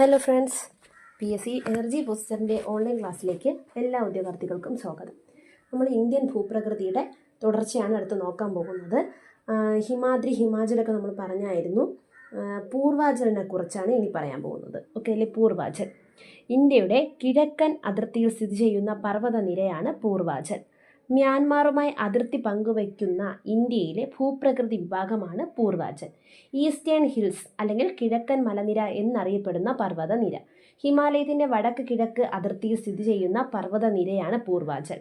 Hello friends P S C energy ബൂസ്റ്ററിന്റെ online ക്ലാസ്സിലേക്ക് എല്ലാ ഉദ്യോഗാർത്ഥികൾക്കും സ്വാഗതം. നമ്മൾ ഇന്ത്യൻ ഭൂപ്രകൃതിയുടെ തുടർച്ചയാണ് അടുത്ത് നോക്കാൻ പോകുന്നത്. ഹിമാദ്രി ഹിമാചലൊക്കെ നമ്മൾ പറഞ്ഞായിരുന്നു. ആ, പൂർവാചലിനെ കുറിച്ചാണ് ഇനി പറയാൻ പോകുന്നത്. ഓക്കെ അല്ലേ? പൂർവാചൽ. ഇന്ത്യയുടെ കിഴക്കൻ അതിർത്തിയിൽ സ്ഥിതി ചെയ്യുന്ന പർവതനിരയാണ് പൂർവാചൽ. മ്യാൻമാറുമായി അതിർത്തി പങ്കുവയ്ക്കുന്ന ഇന്ത്യയിലെ ഭൂപ്രകൃതി വിഭാഗമാണ് പൂർവാചൽ ഈസ്റ്റേൺ ഹിൽസ് അല്ലെങ്കിൽ കിഴക്കൻ മലനിര എന്നറിയപ്പെടുന്ന പർവതനിര. ഹിമാലയത്തിന്റെ വടക്ക് കിഴക്ക് അതിർത്തിയിൽ സ്ഥിതി ചെയ്യുന്ന പർവതനിരയാണ് പൂർവാചൽ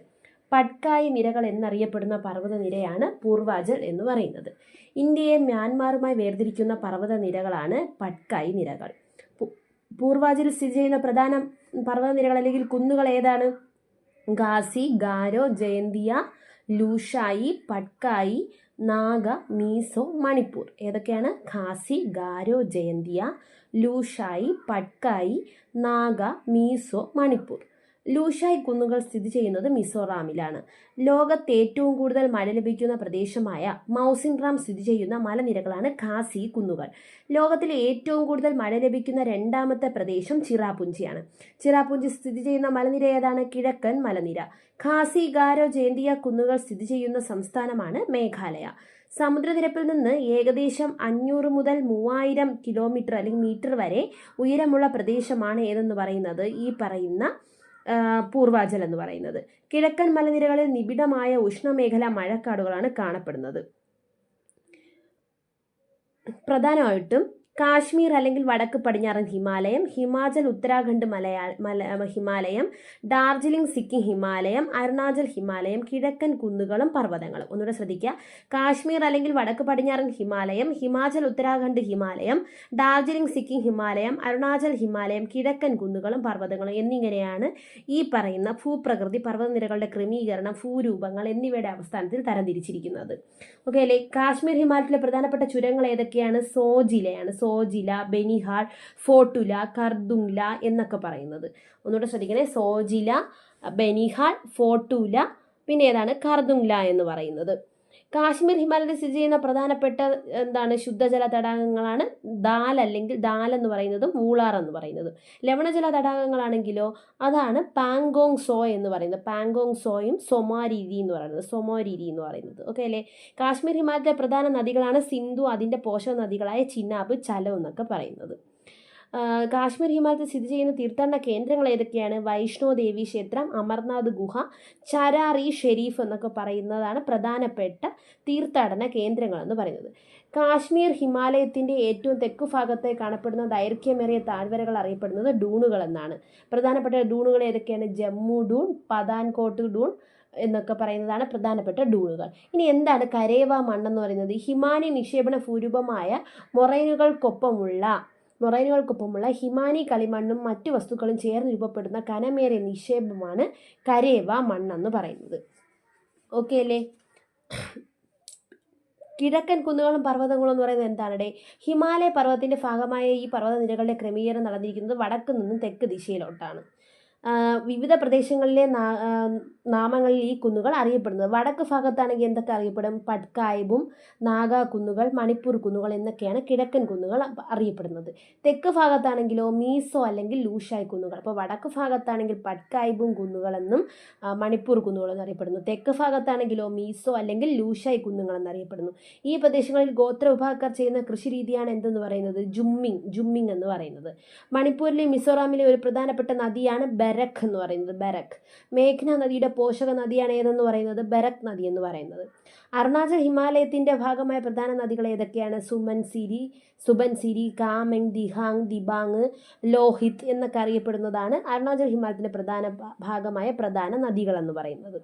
പട്കായി നിരകൾ എന്നറിയപ്പെടുന്ന പർവതനിരയാണ് പൂർവാചൽ എന്ന് പറയുന്നത്. ഇന്ത്യയെ മ്യാൻമാറുമായി വേർതിരിക്കുന്ന പർവതനിരകളാണ് പട്കായി നിരകൾ. പൂർവാചൽ സ്ഥിതി ചെയ്യുന്ന പ്രധാന പർവതനിരകൾ അല്ലെങ്കിൽ കുന്നുകൾ ഏതാണ്? ഗാസി ഗാരോ ജയന്തിയ ലൂഷായി പട്കായി നാഗ മീസോ മണിപ്പൂർ. ഏതൊക്കെയാണ്? ഖാസി ഗാരോ ജയന്തിയ ലൂഷായി പട്കായി നാഗ മീസോ മണിപ്പൂർ. ലൂഷായി കുന്നുകൾ സ്ഥിതി ചെയ്യുന്നത് മിസോറാമിലാണ്. ലോകത്ത് ഏറ്റവും കൂടുതൽ മഴ ലഭിക്കുന്ന പ്രദേശമായ മൗസിൻറാം സ്ഥിതി ചെയ്യുന്ന മലനിരകളാണ് ഖാസി കുന്നുകൾ. ലോകത്തിലെ ഏറ്റവും കൂടുതൽ മഴ ലഭിക്കുന്ന രണ്ടാമത്തെ പ്രദേശം ചിറാപുഞ്ചിയാണ്. ചിറാപുഞ്ചി സ്ഥിതി ചെയ്യുന്ന മലനിര ഏതാണ്? കിഴക്കൻ മലനിര. ഖാസി ഗാരോ ജയന്തിയ കുന്നുകൾ സ്ഥിതി ചെയ്യുന്ന സംസ്ഥാനമാണ് മേഘാലയ. സമുദ്രനിരപ്പിൽ നിന്ന് ഏകദേശം അഞ്ഞൂറ് മുതൽ മൂവായിരം കിലോമീറ്റർ അല്ലെങ്കിൽ മീറ്റർ വരെ ഉയരമുള്ള പ്രദേശമാണ് ഏതെന്ന് പറയുന്നത്? ഈ പറയുന്ന പൂർവാചൽ എന്ന് പറയുന്നത്. കിഴക്കൻ മലനിരകളിൽ നിബിഡമായ ഉഷ്ണമേഖല മഴക്കാടുകളാണ് കാണപ്പെടുന്നത്. പ്രധാനമായിട്ടും കാശ്മീർ അല്ലെങ്കിൽ വടക്ക് പടിഞ്ഞാറൻ ഹിമാലയം ഹിമാചൽ ഉത്തരാഖണ്ഡ് മലയാ മല ഹിമാലയം ഡാർജിലിംഗ് സിക്കിം ഹിമാലയം അരുണാചൽ ഹിമാലയം കിഴക്കൻ കുന്നുകളും പർവതങ്ങളും. ഒന്നുകൂടെ ശ്രദ്ധിക്കുക. കാശ്മീർ അല്ലെങ്കിൽ വടക്ക് പടിഞ്ഞാറൻ ഹിമാലയം ഹിമാചൽ ഉത്തരാഖണ്ഡ് ഹിമാലയം ഡാർജിലിംഗ് സിക്കിം ഹിമാലയം അരുണാചൽ ഹിമാലയം കിഴക്കൻ കുന്നുകളും പർവതങ്ങളും എന്നിങ്ങനെയാണ് ഈ പറയുന്ന ഭൂപ്രകൃതി പർവതനിരകളുടെ ക്രമീകരണം ഭൂരൂപങ്ങൾ എന്നിവയുടെ അവസ്ഥാനത്തിൽ തരംതിരിച്ചിരിക്കുന്നത്. ഓക്കെ അല്ലേ? കാശ്മീർ ഹിമാലയത്തിലെ പ്രധാനപ്പെട്ട ചുരങ്ങൾ ഏതൊക്കെയാണ്? സോജിലയാണ്. സോജില ബെനിഹാൾ ഫോട്ടുല കർദുംല എന്നൊക്കെ പറയുന്നത്. ഒന്നുകൂടെ ശ്രദ്ധിക്കണേ. സോജില ബെനിഹാൾ ഫോട്ടുല പിന്നെ ഏതാണ്? കർദുംല എന്ന് പറയുന്നത്. കാശ്മീർ ഹിമാലയത്തിൽ സ്ഥിതി ചെയ്യുന്ന പ്രധാനപ്പെട്ട എന്താണ് ശുദ്ധജല തടാകങ്ങളാണ് ദാൽ അല്ലെങ്കിൽ ദാൽ എന്ന് പറയുന്നതും വൂളാർ എന്ന് പറയുന്നതും. ലവണജല തടാകങ്ങളാണെങ്കിലോ അതാണ് പാങ്കോങ് സോ എന്ന് പറയുന്നത്. പാങ്കോങ് സോയും സൊമാരിരി എന്ന് പറയുന്നത്. സൊമോരിരി എന്ന് പറയുന്നത്. ഓക്കെ അല്ലേ? കാശ്മീർ ഹിമാലയത്തിലെ പ്രധാന നദികളാണ് സിന്ധു അതിന്റെ പോഷക നദികളായ ചിനാബ് ചലോ എന്നൊക്കെ പറയുന്നത്. കാശ്മീർ ഹിമാലയത്തിൽ സ്ഥിതി ചെയ്യുന്ന തീർത്ഥാടന കേന്ദ്രങ്ങൾ ഏതൊക്കെയാണ്? വൈഷ്ണോദേവി ക്ഷേത്രം അമർനാഥ് ഗുഹ ചരാറി ഷെരീഫ് എന്നൊക്കെ പറയുന്നതാണ് പ്രധാനപ്പെട്ട തീർത്ഥാടന കേന്ദ്രങ്ങൾ എന്ന് പറയുന്നത്. കാശ്മീർ ഹിമാലയത്തിന്റെ ഏറ്റവും തെക്കു ഭാഗത്തെ കാണപ്പെടുന്ന ദൈർഘ്യമേറിയ താഴ്വരകൾ അറിയപ്പെടുന്നത് ഡൂണുകൾ എന്നാണ്. പ്രധാനപ്പെട്ട ഡൂണുകൾ ഏതൊക്കെയാണ്? ജമ്മു ഡൂൺ പതാൻകോട്ട് ഡൂൺ എന്നൊക്കെ പറയുന്നതാണ് പ്രധാനപ്പെട്ട ഡൂണുകൾ. ഇനി എന്താണ് കരേവ മണ്ണെന്ന് പറയുന്നത്? ഹിമാനി നിക്ഷേപണ ഭൂരൂപമായ മൊറൈനുകൾക്കൊപ്പമുള്ള മൊറൈനുകൾക്കൊപ്പമുള്ള ഹിമാനി കളിമണ്ണും മറ്റു വസ്തുക്കളും ചേർന്ന് രൂപപ്പെടുന്ന കനമേറിയ നിക്ഷേപമാണ് കരേവ മണ്ണെന്ന് പറയുന്നത്. ഓക്കെ അല്ലേ? കിഴക്കൻ കുന്നുകളും പർവതങ്ങളും എന്ന് പറയുന്നത് എന്താണ് ഹിമാലയ പർവതത്തിന്റെ ഭാഗമായ ഈ പർവതനിരകളുടെ ക്രമീകരണം നടന്നിരിക്കുന്നത് വടക്ക് നിന്നും തെക്ക് ദിശയിലോട്ടാണ്. വിവിധ പ്രദേശങ്ങളിലെ നാമങ്ങളിൽ ഈ കുന്നുകൾ അറിയപ്പെടുന്നത്. വടക്ക് ഭാഗത്താണെങ്കിൽ എന്തൊക്കെ അറിയപ്പെടും? പട്കായബും നാഗാ കുന്നുകൾ മണിപ്പൂർ കുന്നുകൾ എന്നൊക്കെയാണ് കിഴക്കൻ കുന്നുകൾ അറിയപ്പെടുന്നത്. തെക്ക് ഭാഗത്താണെങ്കിലോ മീസോ അല്ലെങ്കിൽ ലൂഷായ് കുന്നുകൾ. അപ്പോൾ വടക്ക് ഭാഗത്താണെങ്കിൽ പട്കായബും കുന്നുകളെന്നും മണിപ്പൂർ കുന്നുകൾ എന്നറിയപ്പെടുന്നു തെക്ക് ഭാഗത്താണെങ്കിലോ മീസോ അല്ലെങ്കിൽ ലൂഷായ് കുന്നുകൾ എന്നറിയപ്പെടുന്നു ഈ പ്രദേശങ്ങളിൽ ഗോത്ര വിഭാഗക്കാർ ചെയ്യുന്ന കൃഷി രീതിയാണ് എന്തെന്ന് പറയുന്നത്? ജുമ്മിങ് ജുമ്മിങ് എന്ന് പറയുന്നത്. മണിപ്പൂരിലെ മിസോറാമിലെ ഒരു പ്രധാനപ്പെട്ട നദിയാണ് ബരഖ് എന്ന് പറയുന്നത് ബരഖ് മേഘ്ന നദിയുടെ പോഷക നദിയാണ് ഏതെന്ന് പറയുന്നത്? ബരഖ് നദി എന്ന് പറയുന്നത്. അരുണാചൽ ഹിമാലയത്തിന്റെ ഭാഗമായ പ്രധാന നദികൾ ഏതൊക്കെയാണ്? സുമൻസിരി സുബൻസിരി കാമെങ് ദിഹാങ് ദിബാങ് ലോഹിത് എന്നൊക്കെ അറിയപ്പെടുന്നതാണ് അരുണാചൽ ഹിമാലയത്തിന്റെ പ്രധാന ഭാഗമായ പ്രധാന നദികളെന്ന് പറയുന്നത്.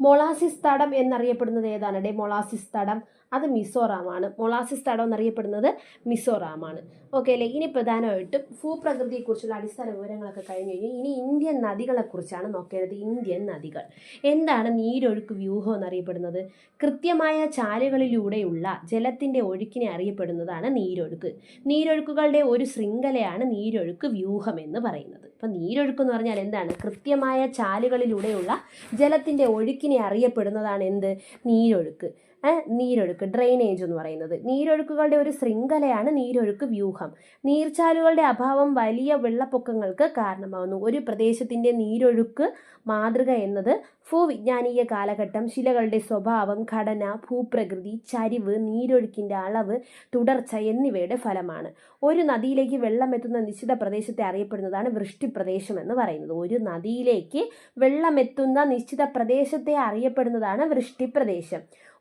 മൊളാസിസ് തടം എന്നറിയപ്പെടുന്നത് ഏതാണ്? ഡേ മൊളാസിസ് തടം. അത് മിസോറാമാണ്. മൊളാസിസ് തടം എന്നറിയപ്പെടുന്നത് മിസോറാമാണ്. ഓക്കെ അല്ലേ? ഇനി പ്രധാനമായിട്ടും ഭൂപ്രകൃതിയെക്കുറിച്ചുള്ള അടിസ്ഥാന വിവരങ്ങളൊക്കെ കഴിഞ്ഞ് കഴിഞ്ഞു ഇനി ഇന്ത്യൻ നദികളെക്കുറിച്ചാണ് നോക്കേണ്ടത്. ഇന്ത്യൻ നദികൾ. എന്താണ് നീരൊഴുക്ക് വ്യൂഹം എന്നറിയപ്പെടുന്നത്? കൃത്യമായ ചാലുകളിലൂടെയുള്ള ജലത്തിന്റെ ഒഴുക്കിനെ അറിയപ്പെടുന്നതാണ് നീരൊഴുക്ക്. നീരൊഴുക്കുകളുടെ ഒരു ശൃംഖലയാണ് നീരൊഴുക്ക് വ്യൂഹം എന്ന് പറയുന്നത്. അപ്പം നീരൊഴുക്ക് എന്ന് പറഞ്ഞാൽ എന്താണ്? കൃത്യമായ ചാലുകളിലൂടെയുള്ള ജലത്തിന്റെ ഒഴുക്കിനെ അറിയപ്പെടുന്നതാണ് എന്ത്? നീരൊഴുക്ക്. നീരൊഴുക്ക് ഡ്രെയിനേജ് എന്ന് പറയുന്നത്. നീരൊഴുക്കുകളുടെ ഒരു ശൃംഖലയാണ് നീരൊഴുക്ക് വ്യൂഹം. നീർച്ചാലുകളുടെ അഭാവം വലിയ വെള്ളപ്പൊക്കങ്ങൾക്ക് കാരണമാകുന്നു ഒരു പ്രദേശത്തിന്റെ നീരൊഴുക്ക് മാതൃക എന്നത് ഭൂവിജ്ഞാനീയ കാലഘട്ടം ശിലകളുടെ സ്വഭാവം ഘടന ഭൂപ്രകൃതി ചരിവ് നീരൊഴുക്കിന്റെ അളവ് തുടർച്ച എന്നിവയുടെ ഫലമാണ്. ഒരു നദിയിലേക്ക് വെള്ളം എത്തുന്ന നിശ്ചിത പ്രദേശത്തെ അറിയപ്പെടുന്നതാണ് വൃഷ്ടിപ്രദേശം എന്ന് പറയുന്നത്. ഒരു നദിയിലേക്ക് വെള്ളമെത്തുന്ന നിശ്ചിത പ്രദേശത്തെ അറിയപ്പെടുന്നതാണ് വൃഷ്ടിപ്രദേശം.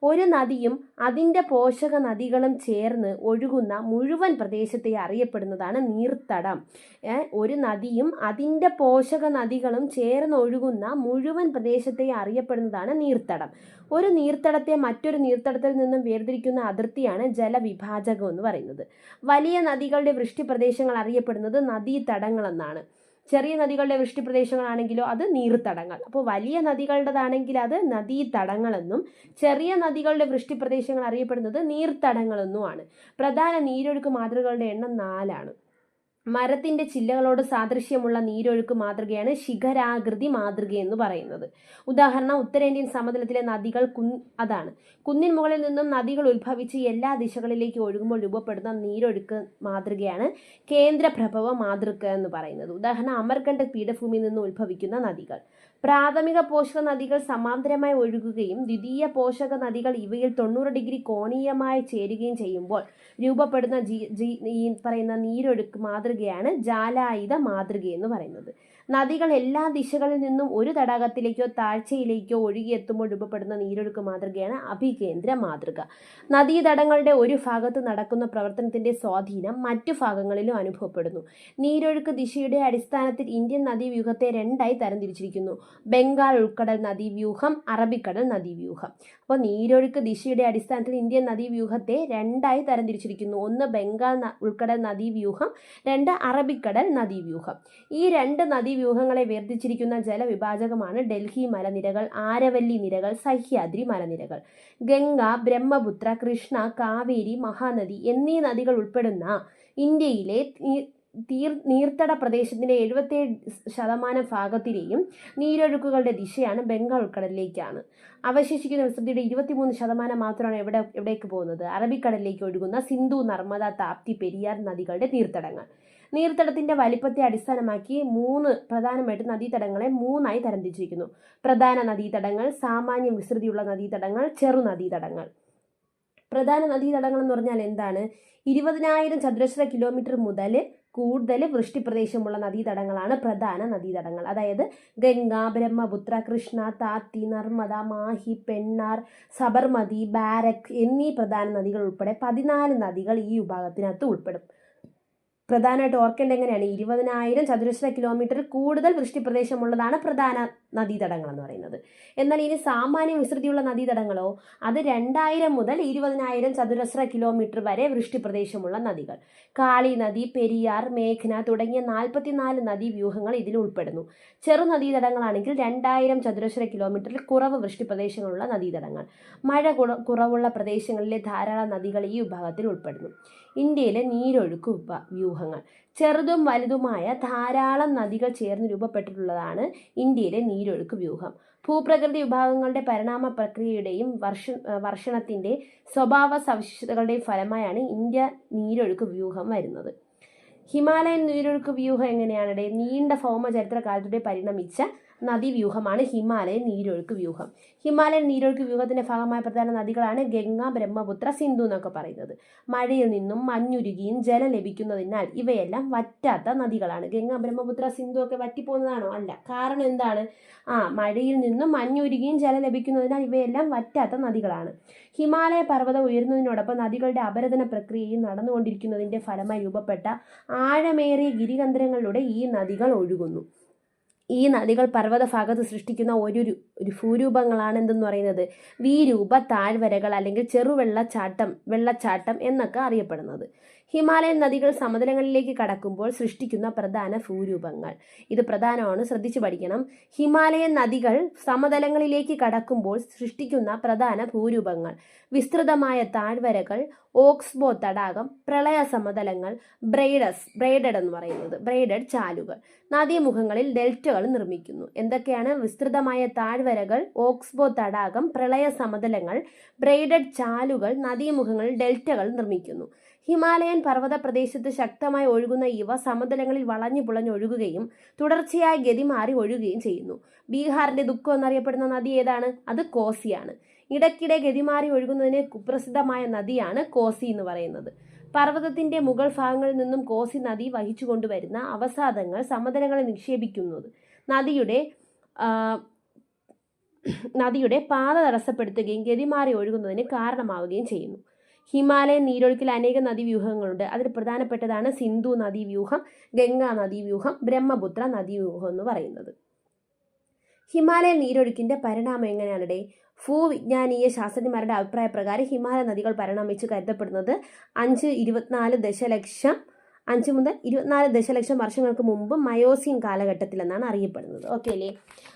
ഒരു നദിയും അതിന്റെ പോഷക നദികളും ചേർന്ന് ഒഴുകുന്ന മുഴുവൻ പ്രദേശത്തെ അറിയപ്പെടുന്നതാണ് നീർത്തടം. ഒരു നദിയും അതിന്റെ പോഷക നദികളും ചേർന്ന് ഒഴുകുന്ന മുഴുവൻ പ്രദേശത്തെ അറിയപ്പെടുന്നതാണ് നീർത്തടം. ഒരു നീർത്തടത്തെ മറ്റൊരു നീർത്തടത്തിൽ നിന്നും വേർതിരിക്കുന്ന അതിർത്തിയാണ് ജലവിഭാജകം എന്ന് പറയുന്നത്. വലിയ നദികളുടെ വൃഷ്ടി പ്രദേശങ്ങൾ അറിയപ്പെടുന്നത് നദീതടങ്ങളെന്നാണ്. ചെറിയ നദികളുടെ വൃഷ്ടിപ്രദേശങ്ങളാണെങ്കിലോ അത് നീർത്തടങ്ങൾ. അപ്പോൾ വലിയ നദികളുടേതാണെങ്കിൽ അത് നദീതടങ്ങളെന്നും ചെറിയ നദികളുടെ വൃഷ്ടിപ്രദേശങ്ങൾ അറിയപ്പെടുന്നത് നീർത്തടങ്ങളെന്നുമാണ്. പ്രധാന നീരൊഴുക്ക് മാതൃകകളുടെ എണ്ണം നാലാണ്. മരത്തിന്റെ ചില്ലകളോട് സാദൃശ്യമുള്ള നീരൊഴുക്ക് മാതൃകയാണ് ശിഖരാകൃതി മാതൃക എന്ന് പറയുന്നത്. ഉദാഹരണം ഉത്തരേന്ത്യൻ സമതലത്തിലെ നദികൾ കുൻ അതാണ്. കുന്നിൻ മുകളിൽ നിന്നും നദികൾ ഉത്ഭവിച്ച് എല്ലാ ദിശകളിലേക്ക് ഒഴുകുമ്പോൾ രൂപപ്പെടുന്ന നീരൊഴുക്ക് മാതൃകയാണ് കേന്ദ്രപ്രഭവ മാതൃക എന്ന് പറയുന്നത്. ഉദാഹരണം അമർകണ്ഠ പീഠഭൂമിയിൽ നിന്ന് ഉത്ഭവിക്കുന്ന നദികൾ. പ്രാഥമിക പോഷക നദികൾ സമാന്തരമായി ഒഴുകുകയും ദ്വിതീയ പോഷക നദികൾ ഇവയിൽ തൊണ്ണൂറ് ഡിഗ്രി കോണീയമായി ചേരുകയും ചെയ്യുമ്പോൾ രൂപപ്പെടുന്ന ഈ പറയുന്ന നീരൊഴുക്ക് മാതൃകയാണ് ജാലായുധ മാതൃക എന്ന് പറയുന്നത്. നദികൾ എല്ലാ ദിശകളിൽ നിന്നും ഒരു തടാകത്തിലേക്കോ താഴ്ചയിലേക്കോ ഒഴുകിയെത്തുമ്പോൾ രൂപപ്പെടുന്ന നീരൊഴുക്ക് മാതൃകയാണ് അഭികേന്ദ്ര മാതൃക. നദീതടങ്ങളുടെ ഒരു ഭാഗത്ത് നടക്കുന്ന പ്രവർത്തനത്തിന്റെ സ്വാധീനം മറ്റു ഭാഗങ്ങളിലും അനുഭവപ്പെടുന്നു. നീരൊഴുക്ക് ദിശയുടെ അടിസ്ഥാനത്തിൽ ഇന്ത്യൻ നദീവ്യൂഹത്തെ രണ്ടായി തരംതിരിച്ചിരിക്കുന്നു. ബംഗാൾ ഉൾക്കടൽ നദീവ്യൂഹം അറബിക്കടൽ നദീവ്യൂഹം. അപ്പോൾ നീരൊഴുക്ക് ദിശയുടെ അടിസ്ഥാനത്തിൽ ഇന്ത്യൻ നദീവ്യൂഹത്തെ രണ്ടായി തരംതിരിച്ചിരിക്കുന്നു. ഒന്ന് ബംഗാൾ ഉൾക്കടൽ നദീവ്യൂഹം രണ്ട് അറബിക്കടൽ നദീവ്യൂഹം. ഈ രണ്ട് നദീവ്യൂഹങ്ങളെ വേർതിച്ചിരിക്കുന്ന ജലവിഭാജകമാണ് ഡൽഹി മലനിരകൾ ആരവല്ലി നിരകൾ സഹ്യാദ്രി മലനിരകൾ. ഗംഗ ബ്രഹ്മപുത്ര കൃഷ്ണ കാവേരി മഹാനദി എന്നീ നദികൾ ഉൾപ്പെടുന്ന ഇന്ത്യയിലെ തീർ നീർത്തട പ്രദേശത്തിന്റെ എഴുപത്തേഴ് ശതമാനം ഭാഗത്തിലെയും നീരൊഴുക്കുകളുടെ ദിശയാണ് ബംഗാൾ ഉൾക്കടലിലേക്കാണ്. അവശേഷിക്കുന്ന വിസ്തൃതിയുടെ ഇരുപത്തിമൂന്ന് ശതമാനം മാത്രമാണ് എവിടെ എവിടേക്ക് പോകുന്നത്? അറബിക്കടലിലേക്ക് ഒഴുകുന്ന സിന്ധു നർമ്മദ താപ്തി പെരിയാർ നദികളുടെ നീർത്തടങ്ങൾ. നീർത്തടത്തിന്റെ വലിപ്പത്തെ അടിസ്ഥാനമാക്കി മൂന്ന് പ്രധാനമായിട്ട് നദീതടങ്ങളെ മൂന്നായി തരംതിരിച്ചിരിക്കുന്നു. പ്രധാന നദീതടങ്ങൾ സാമാന്യ വിസ്തൃതിയുള്ള നദീതടങ്ങൾ ചെറു നദീതടങ്ങൾ. പ്രധാന നദീതടങ്ങൾ എന്ന് പറഞ്ഞാൽ എന്താണ്? ഇരുപതിനായിരം ചതുരശ്ര കിലോമീറ്റർ മുതൽ കൂടുതൽ വൃഷ്ടിപ്രദേശമുള്ള നദീതടങ്ങളാണ് പ്രധാന നദീതടങ്ങൾ. അതായത് ഗംഗ ബ്രഹ്മപുത്ര കൃഷ്ണ താപ്തി നർമ്മദ മാഹി പെണ്ണാർ സബർമതി ബാരക് എന്നീ പ്രധാന നദികൾ ഉൾപ്പെടെ പതിനാല് നദികൾ ഈ വിഭാഗത്തിനകത്ത് ഉൾപ്പെടും. പ്രധാനമായിട്ട് ഓർക്കേണ്ടത് എങ്ങനെയാണ്? ഇരുപതിനായിരം ചതുരശ്ര കിലോമീറ്റർ കൂടുതൽ വൃഷ്ടിപ്രദേശമുള്ളതാണ് പ്രധാന നദീതടങ്ങൾ എന്ന് പറയുന്നത്. എന്നാൽ ഇനി സാമാന്യ വിസ്തൃതിയുള്ള നദീതടങ്ങളോ അത് രണ്ടായിരം മുതൽ ഇരുപതിനായിരം ചതുരശ്ര കിലോമീറ്റർ വരെ വൃഷ്ടിപ്രദേശമുള്ള നദികൾ. കാളി നദി പെരിയാർ മേഘ്ന തുടങ്ങിയ നാൽപ്പത്തിനാല് നദീവ്യൂഹങ്ങൾ ഇതിൽ ഉൾപ്പെടുന്നു. ചെറു നദീതടങ്ങളാണെങ്കിൽ രണ്ടായിരം ചതുരശ്ര കിലോമീറ്ററിൽ കുറവ് വൃഷ്ടിപ്രദേശങ്ങളുള്ള നദീതടങ്ങൾ. മഴ കുറവുള്ള പ്രദേശങ്ങളിലെ ധാരാളം നദികൾ ഈ വിഭാഗത്തിൽ ഉൾപ്പെടുന്നു. ഇന്ത്യയിലെ നീരൊഴുക്ക് വ്യൂഹങ്ങൾ. ചെറുതും വലുതുമായ ധാരാളം നദികൾ ചേർന്ന് രൂപപ്പെട്ടിട്ടുള്ളതാണ് ഇന്ത്യയിലെ നീരൊഴുക്ക് വ്യൂഹം. ഭൂപ്രകൃതി വിഭാഗങ്ങളുടെ പരിണാമ പ്രക്രിയയുടെയും വർഷ വർഷണത്തിന്റെ സ്വഭാവ സവിശേഷതകളുടെയും ഫലമായാണ് ഇന്ത്യ നീരൊഴുക്ക് വ്യൂഹം വരുന്നത്. ഹിമാലയൻ നീരൊഴുക്ക് വ്യൂഹം എങ്ങനെയാണ്? നീണ്ട ഭൗമചരിത്ര കാലത്തൂടെ പരിണമിച്ച നദീവ്യൂഹമാണ് ഹിമാലയൻ നീരൊഴുക്ക് വ്യൂഹം. ഹിമാലയൻ നീരൊഴുക്ക് വ്യൂഹത്തിന്റെ ഭാഗമായ പ്രധാന നദികളാണ് ഗംഗ ബ്രഹ്മപുത്ര സിന്ധു എന്നൊക്കെ പറയുന്നത്. മഴയിൽ നിന്നും മഞ്ഞുരുകിയും ജലം ലഭിക്കുന്നതിനാൽ ഇവയെല്ലാം വറ്റാത്ത നദികളാണ്. ഗംഗ ബ്രഹ്മപുത്ര സിന്ധു ഒക്കെ വറ്റിപ്പോകുന്നതാണോ? അല്ല. കാരണം എന്താണ്? ആ മഴയിൽ നിന്നും മഞ്ഞുരുകിയും ജലം ലഭിക്കുന്നതിനാൽ ഇവയെല്ലാം വറ്റാത്ത നദികളാണ്. ഹിമാലയ പർവതം ഉയരുന്നതിനോടൊപ്പം നദികളുടെ അപരദന പ്രക്രിയയും നടന്നുകൊണ്ടിരിക്കുന്നതിന്റെ ഫലമായി രൂപപ്പെട്ട ആഴമേറിയ ഗിരികന്ധരങ്ങളിലൂടെ ഈ നദികൾ ഒഴുകുന്നു. ഈ നദികൾ പർവത ഭാഗത്ത് സൃഷ്ടിക്കുന്ന ഒരു ഒരു ഭൂരൂപങ്ങളാണ് എന്തെന്ന് പറയുന്നത്? വീരൂപ താഴ്വരകൾ അല്ലെങ്കിൽ ചെറുവെള്ളച്ചാട്ടം വെള്ളച്ചാട്ടം എന്നൊക്കെ അറിയപ്പെടുന്നത്. ഹിമാലയൻ നദികൾ സമതലങ്ങളിലേക്ക് കടക്കുമ്പോൾ സൃഷ്ടിക്കുന്ന പ്രധാന ഭൂരൂപങ്ങൾ. ഇത് പ്രധാനമാണ് ശ്രദ്ധിച്ചു പഠിക്കണം. ഹിമാലയൻ നദികൾ സമതലങ്ങളിലേക്ക് കടക്കുമ്പോൾ സൃഷ്ടിക്കുന്ന പ്രധാന ഭൂരൂപങ്ങൾ. വിസ്തൃതമായ താഴ്വരകൾ ഓക്സ്ബോ തടാകം പ്രളയ സമതലങ്ങൾ ബ്രൈഡസ് ബ്രൈഡഡ് എന്ന് പറയുന്നത് ബ്രൈഡഡ് ചാലുകൾ. നദീമുഖങ്ങളിൽ ഡെൽറ്റകൾ നിർമ്മിക്കുന്നു. എന്തൊക്കെയാണ്? വിസ്തൃതമായ താഴ്വരകൾ ഓക്സ്ബോ തടാകം പ്രളയ സമതലങ്ങൾ ബ്രൈഡഡ് ചാലുകൾ നദീമുഖങ്ങളിൽ ഡെൽറ്റകൾ നിർമ്മിക്കുന്നു. ഹിമാലയൻ പർവത പ്രദേശത്ത് ശക്തമായി ഒഴുകുന്ന ഇവ സമതലങ്ങളിൽ വളഞ്ഞു പുളഞ്ഞൊഴുകുകയും തുടർച്ചയായി ഗതി മാറി ഒഴുകുകയും ചെയ്യുന്നു. ബീഹാറിന്റെ ദുഃഖം എന്നറിയപ്പെടുന്ന നദി ഏതാണ്? അത് കോസിയാണ്. ഇടയ്ക്കിടെ ഗതിമാറി ഒഴുകുന്നതിന് കുപ്രസിദ്ധമായ നദിയാണ് കോസി എന്ന് പറയുന്നത്. പർവതത്തിന്റെ മുകൾ ഭാഗങ്ങളിൽ നിന്നും കോസി നദി വഹിച്ചു കൊണ്ടുവരുന്ന അവസാദങ്ങൾ സമതലങ്ങളെ നിക്ഷേപിക്കുന്നത്. നദിയുടെ നദിയുടെ പാത തടസ്സപ്പെടുത്തുകയും ഗതിമാറി ഒഴുകുന്നതിന് കാരണമാവുകയും ചെയ്യുന്നു. ഹിമാലയൻ നീരൊഴുക്കിൽ അനേക നദീവ്യൂഹങ്ങളുണ്ട്. അതിൽ പ്രധാനപ്പെട്ടതാണ് സിന്ധു നദീവ്യൂഹം ഗംഗാ നദീവ്യൂഹം ബ്രഹ്മപുത്ര നദീവ്യൂഹം എന്ന് പറയുന്നത്. ഹിമാലയൻ നീരൊഴുക്കിന്റെ പരിണാമം എങ്ങനെയാണിടെ? ഭൂവിജ്ഞാനീയ ശാസ്ത്രജ്ഞന്മാരുടെ അഭിപ്രായ പ്രകാരം ഹിമാലയ നദികൾ പരിണമിച്ച് കരുതപ്പെടുന്നത് അഞ്ച് ഇരുപത്തിനാല് ദശലക്ഷം അഞ്ച് മുതൽ ഇരുപത്തിനാല് ദശലക്ഷം വർഷങ്ങൾക്ക് മുമ്പ് മയോസിൻ കാലഘട്ടത്തിലെന്നാണ് അറിയപ്പെടുന്നത്. ഓക്കെ അല്ലേ?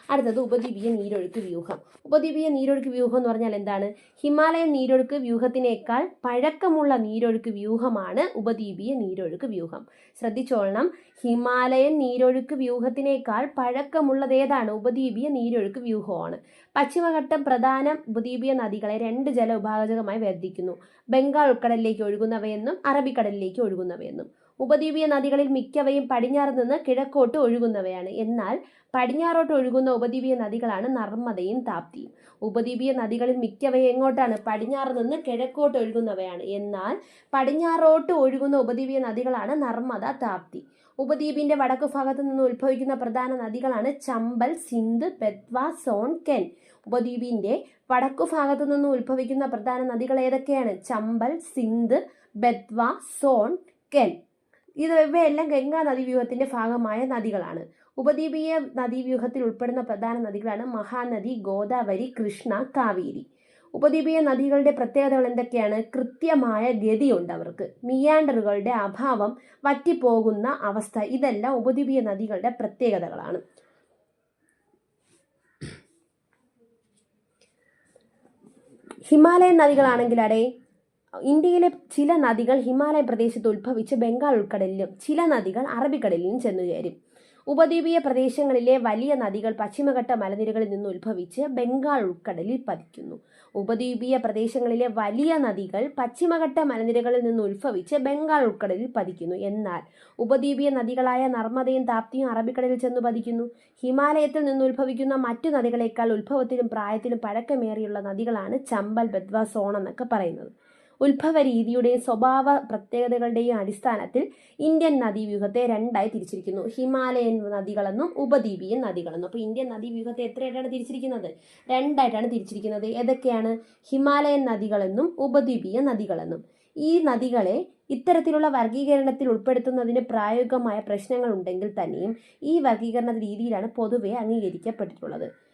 അടുത്തത് ഉപദ്വീപീയ നീരൊഴുക്ക് വ്യൂഹം. ഉപദ്വീപീയ നീരൊഴുക്ക് വ്യൂഹം എന്ന് പറഞ്ഞാൽ എന്താണ്? ഹിമാലയൻ നീരൊഴുക്ക് വ്യൂഹത്തിനേക്കാൾ പഴക്കമുള്ള നീരൊഴുക്ക് വ്യൂഹമാണ് ഉപദ്വീപീയ നീരൊഴുക്ക് വ്യൂഹം. ശ്രദ്ധിച്ചോളണം. ഹിമാലയൻ നീരൊഴുക്ക് വ്യൂഹത്തിനേക്കാൾ പഴക്കമുള്ളത് ഏതാണ്? ഉപദ്വീപീയ നീരൊഴുക്ക് വ്യൂഹമാണ്. പശ്ചിമഘട്ടം പ്രധാന ഉപദ്വീപീയ നദികളെ രണ്ട് ജല വിഭാജകമായി വർദ്ധിക്കുന്നു ബംഗാൾ ഉൾക്കടലിലേക്ക് ഒഴുകുന്നവയെന്നും അറബിക്കടലിലേക്ക് ഒഴുകുന്നവയെന്നും. ഉപദ്വീപീയ നദികളിൽ മിക്കവയും പടിഞ്ഞാറ് നിന്ന് കിഴക്കോട്ട് ഒഴുകുന്നവയാണ്. എന്നാൽ പടിഞ്ഞാറോട്ട് ഒഴുകുന്ന ഉപദ്വീപീയ നദികളാണ് നർമ്മദയും താപ്തിയും. ഉപദ്വീപീയ നദികളിൽ മിക്കവയും എങ്ങോട്ടാണ്? പടിഞ്ഞാറ് നിന്ന് കിഴക്കോട്ട് ഒഴുകുന്നവയാണ്. എന്നാൽ പടിഞ്ഞാറോട്ട് ഒഴുകുന്ന ഉപദ്വീപീയ നദികളാണ് നർമ്മദ താപ്തി. ഉപദ്വീപിന്റെ വടക്കു ഭാഗത്ത് നിന്ന് ഉത്ഭവിക്കുന്ന പ്രധാന നദികളാണ് ചമ്പൽ സിന്ധ് ബെത്വ സോൺ കെൻ. ഉപദ്വീപിന്റെ വടക്കു ഭാഗത്തു നിന്ന് ഉത്ഭവിക്കുന്ന പ്രധാന നദികൾ ഏതൊക്കെയാണ്? ചമ്പൽ സിന്ധ് ബെത്വ സോൺ കെൻ. ഇത് ഇവയെല്ലാം ഗംഗാ നദീവ്യൂഹത്തിന്റെ ഭാഗമായ നദികളാണ്. ഉപദ്വീപീയ നദീവ്യൂഹത്തിൽ ഉൾപ്പെടുന്ന പ്രധാന നദികളാണ് മഹാനദി ഗോദാവരി കൃഷ്ണ കാവേരി. ഉപദ്വീപീയ നദികളുടെ പ്രത്യേകതകൾ എന്തൊക്കെയാണ്? കൃത്യമായ ഗതിയുണ്ട് അവർക്ക്. മിയാൻഡറുകളുടെ അഭാവം വറ്റിപ്പോകുന്ന അവസ്ഥ ഇതെല്ലാം ഉപദ്വീപീയ നദികളുടെ പ്രത്യേകതകളാണ്. ഹിമാലയൻ നദികളാണെങ്കിൽ അടേ ഇന്ത്യയിലെ ചില നദികൾ ഹിമാലയ പ്രദേശത്ത് ഉത്ഭവിച്ച് ബംഗാൾ ഉൾക്കടലിലും ചില നദികൾ അറബിക്കടലിലും ചെന്നു ചേരും. ഉപദ്വീപീയ പ്രദേശങ്ങളിലെ വലിയ നദികൾ പശ്ചിമഘട്ട മലനിരകളിൽ നിന്ന് ഉത്ഭവിച്ച് ബംഗാൾ ഉൾക്കടലിൽ പതിക്കുന്നു. ഉപദ്വീപീയ പ്രദേശങ്ങളിലെ വലിയ നദികൾ പശ്ചിമഘട്ട മലനിരകളിൽ നിന്ന് ഉത്ഭവിച്ച് ബംഗാൾ ഉൾക്കടലിൽ പതിക്കുന്നു. എന്നാൽ ഉപദ്വീപീയ നദികളായ നർമ്മദയും താപ്തിയും അറബിക്കടലിൽ ചെന്ന് പതിക്കുന്നു. ഹിമാലയത്തിൽ നിന്ന് ഉത്ഭവിക്കുന്ന മറ്റു നദികളേക്കാൾ ഉത്ഭവത്തിലും പ്രായത്തിലും പഴക്കമേറിയുള്ള നദികളാണ് ചമ്പൽ ബദ്വ സോൺ എന്നൊക്കെ പറയുന്നത്. ഉത്ഭവ രീതിയുടെയും സ്വഭാവ പ്രത്യേകതകളുടെയും അടിസ്ഥാനത്തിൽ ഇന്ത്യൻ നദീവ്യൂഹത്തെ രണ്ടായി തിരിച്ചിരിക്കുന്നു. ഹിമാലയൻ നദികളെന്നും ഉപദ്വീപീയൻ നദികളെന്നും. അപ്പോൾ ഇന്ത്യൻ നദീവ്യൂഹത്തെ എത്രയായിട്ടാണ് തിരിച്ചിരിക്കുന്നത്? രണ്ടായിട്ടാണ് തിരിച്ചിരിക്കുന്നത്. ഏതൊക്കെയാണ്? ഹിമാലയൻ നദികളെന്നും ഉപദ്വീപീയ നദികളെന്നും. ഈ നദികളെ ഇത്തരത്തിലുള്ള വർഗീകരണത്തിൽ ഉൾപ്പെടുത്തുന്നതിന് പ്രായോഗികമായ പ്രശ്നങ്ങൾ ഉണ്ടെങ്കിൽ തന്നെയും ഈ വർഗീകരണ രീതിയിലാണ് പൊതുവെ അംഗീകരിക്കപ്പെട്ടിട്ടുള്ളത്.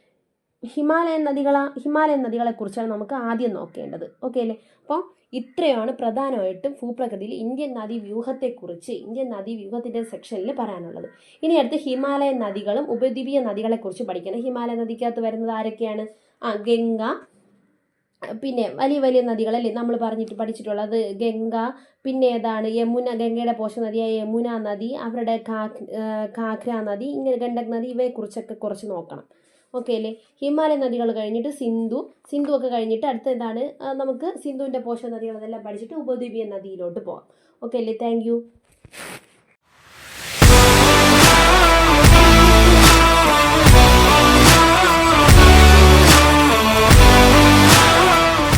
ഹിമാലയൻ നദികള ഹിമാലയൻ നദികളെക്കുറിച്ചാണ് നമുക്ക് ആദ്യം നോക്കേണ്ടത്. ഓക്കെ അല്ലേ? അപ്പോൾ ഇത്രയാണ് പ്രധാനമായിട്ടും ഭൂപ്രകൃതിയിൽ ഇന്ത്യൻ നദീ വ്യൂഹത്തെക്കുറിച്ച് ഇന്ത്യൻ നദീ വ്യൂഹത്തിന്റെ സെക്ഷനിൽ പറയാനുള്ളത്. ഇനി അടുത്ത് ഹിമാലയൻ നദികളും ഉപദ്വീപീയ നദികളെക്കുറിച്ച് പഠിക്കണം. ഹിമാലയ നദിക്കകത്ത് വരുന്നത് ആരൊക്കെയാണ്? ആ ഗംഗ പിന്നെ വലിയ വലിയ നദികളല്ലേ നമ്മൾ പറഞ്ഞിട്ട് പഠിച്ചിട്ടുള്ളത്? ഗംഗ പിന്നെ ഏതാണ്? യമുന ഗംഗയുടെ പോഷക നദിയായ യമുന നദി അവരുടെ കാഖ് കാഖ്ര നദി ഇങ്ങനെ ഗണ്ഡക് നദി ഇവയെക്കുറിച്ചൊക്കെ കുറച്ച് നോക്കണം. ഓക്കെ അല്ലേ ഹിമാലയ നദികൾ കഴിഞ്ഞിട്ട് സിന്ധു. സിന്ധു ഒക്കെ കഴിഞ്ഞിട്ട് അടുത്ത എന്താണ്? നമുക്ക് സിന്ധുവിന്റെ പോഷക നദികൾ അതെല്ലാം പഠിച്ചിട്ട് ഉപദ്വീപീയ നദിയിലോട്ട് പോകാം ഓക്കെ അല്ലേ താങ്ക്